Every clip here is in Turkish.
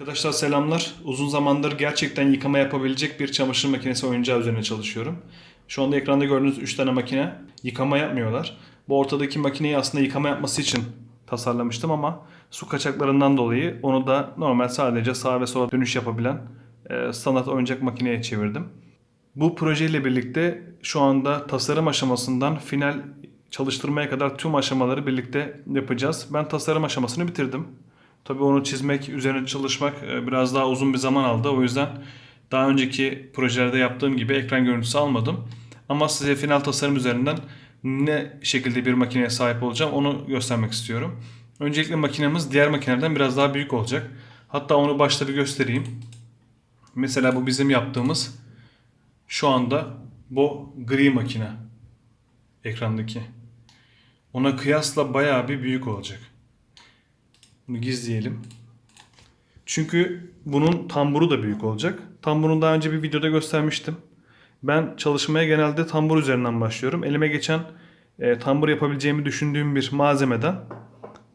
Arkadaşlar selamlar. Uzun zamandır gerçekten yıkama yapabilecek bir çamaşır makinesi oyuncağı üzerine çalışıyorum. Şu anda ekranda gördüğünüz 3 tane makine yıkama yapmıyorlar. Bu ortadaki makineyi aslında yıkama yapması için tasarlamıştım ama su kaçaklarından dolayı onu da normal sadece sağa ve sola dönüş yapabilen e, standart oyuncak makineye çevirdim. Bu projeyle birlikte şu anda tasarım aşamasından final çalıştırmaya kadar tüm aşamaları birlikte yapacağız. Ben tasarım aşamasını bitirdim. Tabii onu çizmek, üzerine çalışmak e, biraz daha uzun bir zaman aldı. O yüzden daha önceki projelerde yaptığım gibi ekran görüntüsü almadım. Ama size final tasarım üzerinden ne şekilde bir makineye sahip olacağım onu göstermek istiyorum. Öncelikle makinemiz diğer makinelerden biraz daha büyük olacak. Hatta onu başta bir göstereyim. Mesela bu bizim yaptığımız şu anda bu gri makine ekrandaki. Ona kıyasla bayağı bir büyük olacak. Bunu gizleyelim. Çünkü bunun tamburu da büyük olacak. Tamburunu daha önce bir videoda göstermiştim. Ben çalışmaya genelde tambur üzerinden başlıyorum. Elime geçen e, tambur yapabileceğimi düşündüğüm bir malzemeden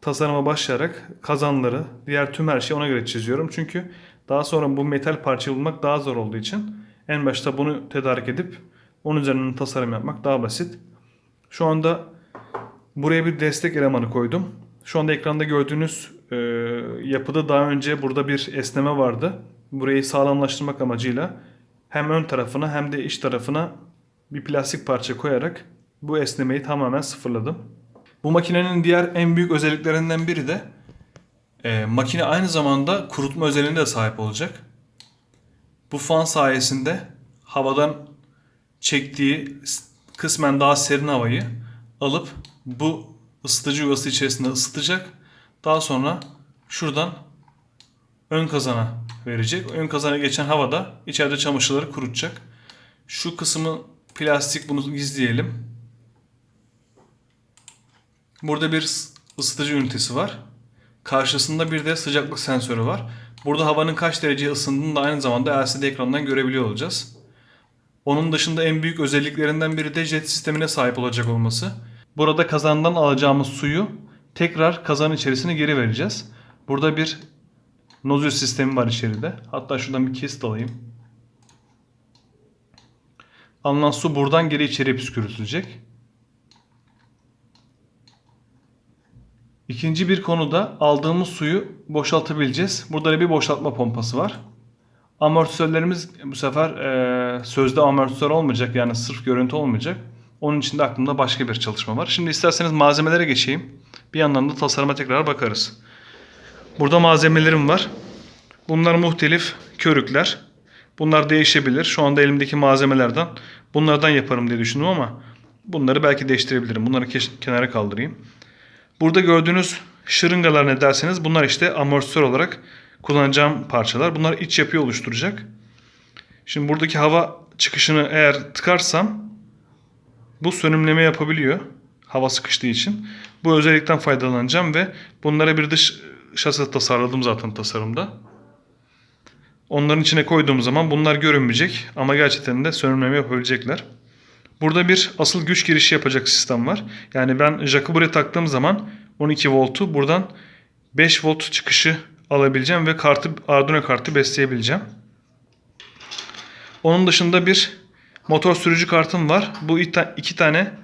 tasarıma başlayarak kazanları, diğer tüm her şeyi ona göre çiziyorum. Çünkü daha sonra bu metal parçayı bulmak daha zor olduğu için en başta bunu tedarik edip onun üzerinden tasarım yapmak daha basit. Şu anda buraya bir destek elemanı koydum. Şu anda ekranda gördüğünüz e, yapıda daha önce burada bir esneme vardı. Burayı sağlamlaştırmak amacıyla hem ön tarafına hem de iç tarafına bir plastik parça koyarak bu esnemeyi tamamen sıfırladım. Bu makinenin diğer en büyük özelliklerinden biri de e, makine aynı zamanda kurutma özelliğine de sahip olacak. Bu fan sayesinde havadan çektiği kısmen daha serin havayı alıp bu ısıtıcı yuvası içerisinde ısıtacak. Daha sonra şuradan ön kazana verecek. Ön kazana geçen havada içeride çamaşırları kurutacak. Şu kısmı plastik bunu gizleyelim. Burada bir ıs- ısıtıcı ünitesi var. Karşısında bir de sıcaklık sensörü var. Burada havanın kaç derece ısındığını da aynı zamanda LCD ekrandan görebiliyor olacağız. Onun dışında en büyük özelliklerinden biri de jet sistemine sahip olacak olması. Burada kazandan alacağımız suyu tekrar kazanın içerisine geri vereceğiz. Burada bir nozül sistemi var içeride. Hatta şuradan bir kesit alayım. Alınan su buradan geri içeriye püskürtülecek. İkinci bir konuda aldığımız suyu boşaltabileceğiz. Burada da bir boşaltma pompası var. Amortisörlerimiz bu sefer e, sözde amortisör olmayacak yani sırf görüntü olmayacak. Onun için de aklımda başka bir çalışma var. Şimdi isterseniz malzemelere geçeyim. Bir yandan da tasarıma tekrar bakarız. Burada malzemelerim var. Bunlar muhtelif körükler. Bunlar değişebilir. Şu anda elimdeki malzemelerden bunlardan yaparım diye düşündüm ama bunları belki değiştirebilirim. Bunları kenara kaldırayım. Burada gördüğünüz şırıngalar ne derseniz bunlar işte amortisör olarak kullanacağım parçalar. Bunlar iç yapıyı oluşturacak. Şimdi buradaki hava çıkışını eğer tıkarsam bu sönümleme yapabiliyor. Hava sıkıştığı için. Bu özellikten faydalanacağım ve bunlara bir dış şase tasarladım zaten tasarımda. Onların içine koyduğum zaman bunlar görünmeyecek ama gerçekten de sönümleme yapabilecekler. Burada bir asıl güç girişi yapacak sistem var. Yani ben jack'ı buraya taktığım zaman 12 voltu buradan 5 volt çıkışı alabileceğim ve kartı Arduino kartı besleyebileceğim. Onun dışında bir motor sürücü kartım var. Bu iki tane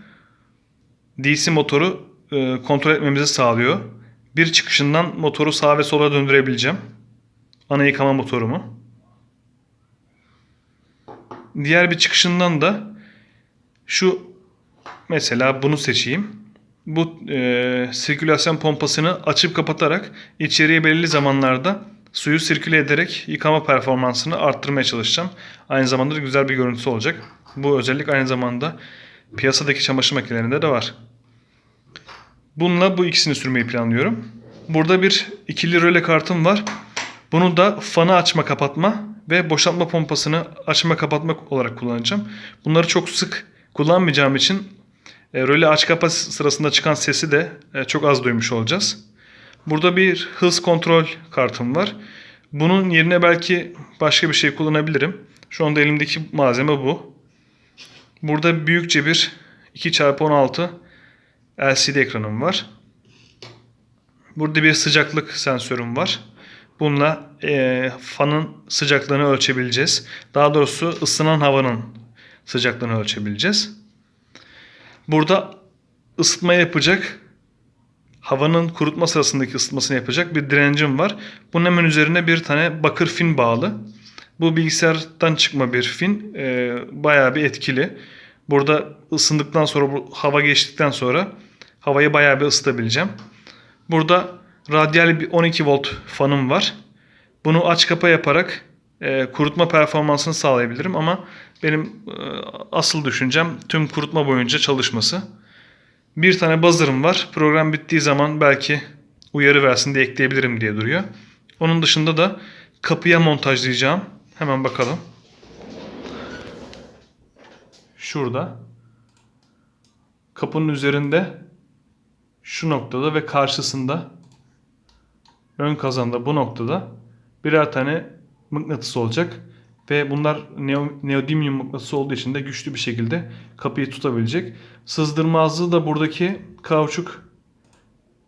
DC motoru e, kontrol etmemizi sağlıyor. Bir çıkışından motoru sağa ve sola döndürebileceğim. Ana yıkama motorumu. Diğer bir çıkışından da şu mesela bunu seçeyim. Bu e, sirkülasyon pompasını açıp kapatarak içeriye belirli zamanlarda suyu sirküle ederek yıkama performansını arttırmaya çalışacağım. Aynı zamanda da güzel bir görüntüsü olacak. Bu özellik aynı zamanda piyasadaki çamaşır makinelerinde de var. Bununla bu ikisini sürmeyi planlıyorum. Burada bir ikili röle kartım var. Bunu da fanı açma kapatma ve boşaltma pompasını açma kapatma olarak kullanacağım. Bunları çok sık kullanmayacağım için e, röle aç kapa sırasında çıkan sesi de e, çok az duymuş olacağız. Burada bir hız kontrol kartım var. Bunun yerine belki başka bir şey kullanabilirim. Şu anda elimdeki malzeme bu. Burada büyükçe bir 2x16 LCD ekranım var. Burada bir sıcaklık sensörüm var. bununla e, fanın sıcaklığını ölçebileceğiz. Daha doğrusu ısınan havanın sıcaklığını ölçebileceğiz. Burada ısıtma yapacak havanın kurutma sırasındaki ısıtmasını yapacak bir direncim var. Bunun hemen üzerine bir tane bakır fin bağlı. Bu bilgisayardan çıkma bir fin. E, bayağı bir etkili. Burada ısındıktan sonra bu hava geçtikten sonra havayı bayağı bir ısıtabileceğim. Burada radyal bir 12 volt fanım var. Bunu aç kapa yaparak e, kurutma performansını sağlayabilirim ama benim e, asıl düşüncem tüm kurutma boyunca çalışması. Bir tane buzzer'ım var. Program bittiği zaman belki uyarı versin diye ekleyebilirim diye duruyor. Onun dışında da kapıya montajlayacağım. Hemen bakalım. Şurada. Kapının üzerinde şu noktada ve karşısında ön kazanda bu noktada birer tane mıknatıs olacak. Ve bunlar neo, neodymium mıknatısı olduğu için de güçlü bir şekilde kapıyı tutabilecek. Sızdırmazlığı da buradaki kauçuk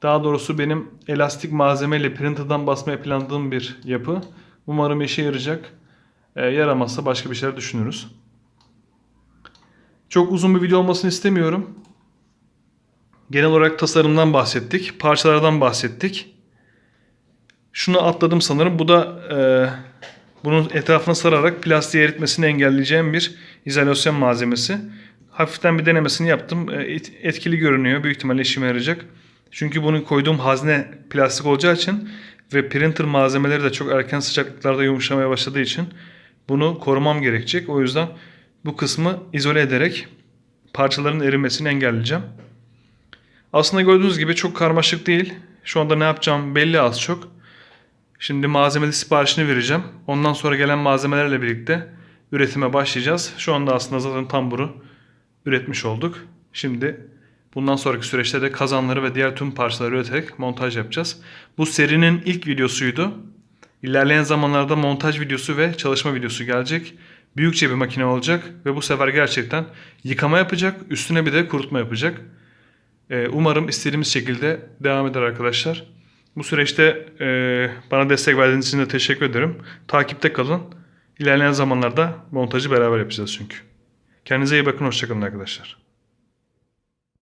daha doğrusu benim elastik malzemeyle printer'dan basmaya planladığım bir yapı. Umarım işe yarayacak. E, yaramazsa başka bir şeyler düşünürüz. Çok uzun bir video olmasını istemiyorum. Genel olarak tasarımdan bahsettik. Parçalardan bahsettik. Şunu atladım sanırım. Bu da e, bunun etrafını sararak plastiği eritmesini engelleyeceğim bir izolasyon malzemesi. Hafiften bir denemesini yaptım. E, et- etkili görünüyor. Büyük ihtimalle işime yarayacak. Çünkü bunu koyduğum hazne plastik olacağı için ve printer malzemeleri de çok erken sıcaklıklarda yumuşamaya başladığı için bunu korumam gerekecek. O yüzden bu kısmı izole ederek parçaların erimesini engelleyeceğim. Aslında gördüğünüz gibi çok karmaşık değil. Şu anda ne yapacağım belli az çok. Şimdi malzemeli siparişini vereceğim. Ondan sonra gelen malzemelerle birlikte üretime başlayacağız. Şu anda aslında zaten tamburu üretmiş olduk. Şimdi bundan sonraki süreçte de kazanları ve diğer tüm parçaları üreterek montaj yapacağız. Bu serinin ilk videosuydu. İlerleyen zamanlarda montaj videosu ve çalışma videosu gelecek. Büyükçe bir makine olacak ve bu sefer gerçekten yıkama yapacak, üstüne bir de kurutma yapacak. Ee, umarım istediğimiz şekilde devam eder arkadaşlar. Bu süreçte e, bana destek verdiğiniz için de teşekkür ederim. Takipte kalın. İlerleyen zamanlarda montajı beraber yapacağız çünkü. Kendinize iyi bakın. Hoşçakalın arkadaşlar.